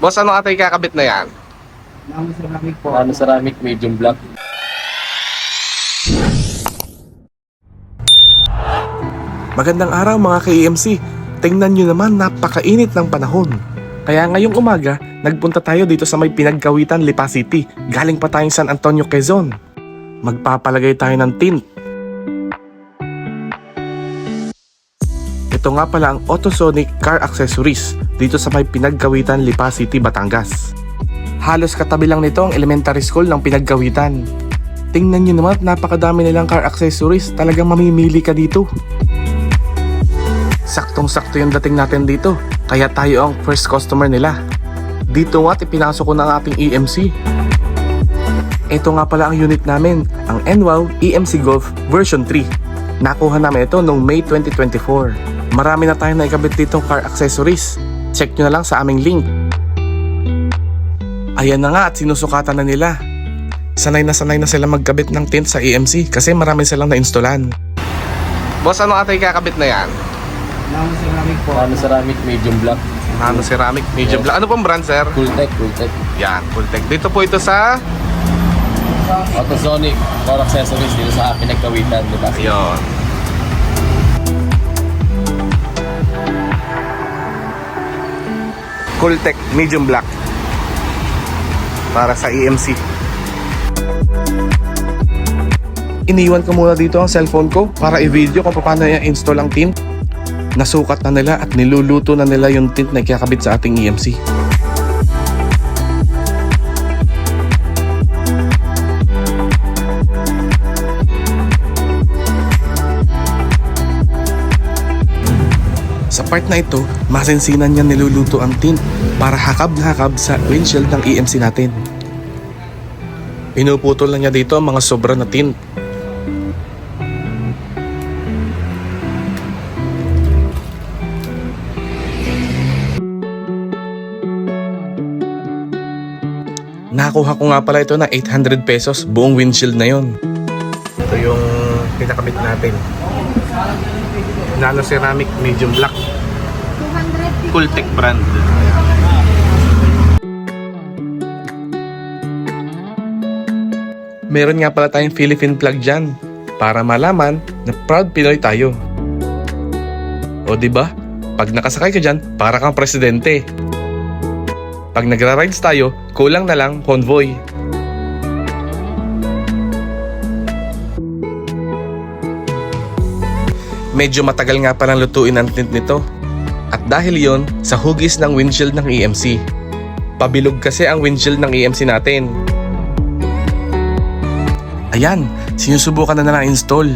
Boss, ano ata yung kakabit na yan? Nano ceramic po. Ano ceramic, medium black. Magandang araw mga ka-EMC. Tingnan nyo naman napakainit ng panahon. Kaya ngayong umaga, nagpunta tayo dito sa may pinagkawitan Lipa City. Galing pa tayong San Antonio, Quezon. Magpapalagay tayo ng tint. Ito nga pala ang Autosonic Car Accessories dito sa may pinagkawitan Lipa City, Batangas. Halos katabi lang nito ang elementary school ng pinagkawitan. Tingnan nyo naman at napakadami nilang car accessories. Talagang mamimili ka dito. Saktong-sakto yung dating natin dito. Kaya tayo ang first customer nila. Dito nga't ipinasok ko na ang ating EMC. Ito nga pala ang unit namin, ang NWOW EMC Golf version 3. Nakuha namin ito noong May 2024. Marami na tayong naikabit ditong car accessories. Check nyo na lang sa aming link. Ayan na nga at sinusukatan na nila. Sanay na sanay na sila magkabit ng tint sa EMC kasi marami silang na-installan. Boss, ano ata yung kakabit na yan? Nano ceramic po. Ano ceramic, medium black. Nano ceramic, medium black. Ano pong brand, sir? Full tech, full tech. Yan, full tech. Dito po ito sa... Autosonic, car accessories dito sa pinagkawitan, di ba? Yun. Cooltech medium black para sa EMC. Iniwan ko muna dito ang cellphone ko para i-video kung paano i-install ang tint. Nasukat na nila at niluluto na nila yung tint na ikakabit sa ating EMC. Part na ito, masinsinan niya niluluto ang tint para hakab na hakab sa windshield ng EMC natin. Pinuputol na niya dito ang mga sobra na tint. Nakuha ko nga pala ito na 800 pesos buong windshield na yon. Ito yung pinakabit natin. Nano ceramic medium black. 250 Cooltech brand. Meron nga pala tayong Philippine flag dyan para malaman na proud Pinoy tayo. O di ba? Pag nakasakay ka dyan, para kang presidente. Pag nagra-rides tayo, kulang na lang convoy. Medyo matagal nga palang lutuin ang tint nito. At dahil yon sa hugis ng windshield ng EMC. Pabilog kasi ang windshield ng EMC natin. Ayan, sinusubukan na na install.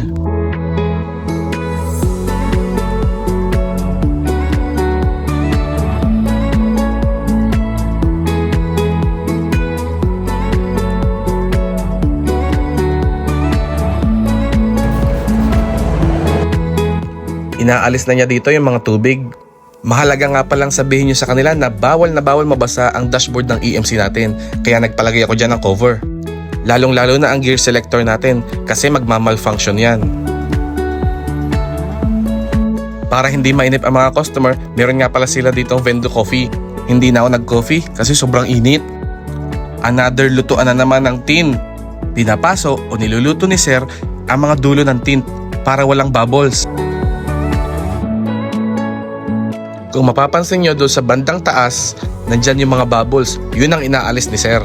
Inaalis na niya dito yung mga tubig. Mahalaga nga palang sabihin nyo sa kanila na bawal na bawal mabasa ang dashboard ng EMC natin. Kaya nagpalagay ako dyan ng cover. Lalong lalo na ang gear selector natin kasi magmamalfunction yan. Para hindi mainip ang mga customer, meron nga pala sila ditong Vendo Coffee. Hindi na ako nag-coffee kasi sobrang init. Another lutuan na naman ng tin. Pinapaso o niluluto ni Sir ang mga dulo ng tint para walang bubbles. Kung mapapansin nyo doon sa bandang taas, nandyan yung mga bubbles. Yun ang inaalis ni Sir.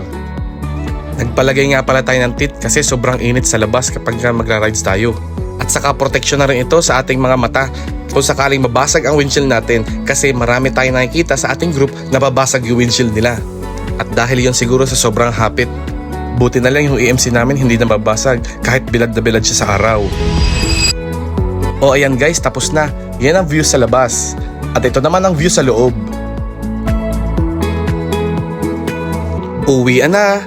Nagpalagay nga pala tayo ng tit kasi sobrang init sa labas kapag ka magra-rides tayo. At saka protection na rin ito sa ating mga mata kung sakaling mabasag ang windshield natin kasi marami tayong nakikita sa ating group na babasag yung windshield nila. At dahil yon siguro sa sobrang hapit, buti na lang yung EMC namin hindi na babasag kahit bilad na bilad siya sa araw. O ayan guys, tapos na. Yan ang view sa labas. At ito naman ang view sa loob. Uwi na.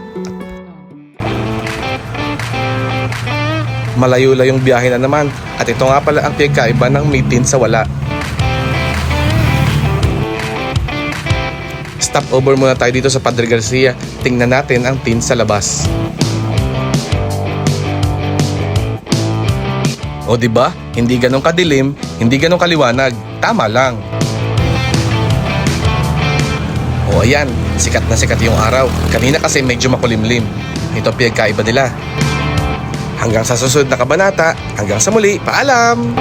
Malayo-layong biyahe na naman at ito nga pala ang pinagkaiba ng may tin sa wala. Stop over muna tayo dito sa Padre Garcia. Tingnan natin ang tin sa labas. O di ba? Hindi ganong kadilim, hindi ganong kaliwanag. Tama lang. O ayan, sikat na sikat yung araw. Kanina kasi medyo makulimlim. Ito pinagkaiba nila. Hanggang sa susunod na kabanata, hanggang sa muli, paalam!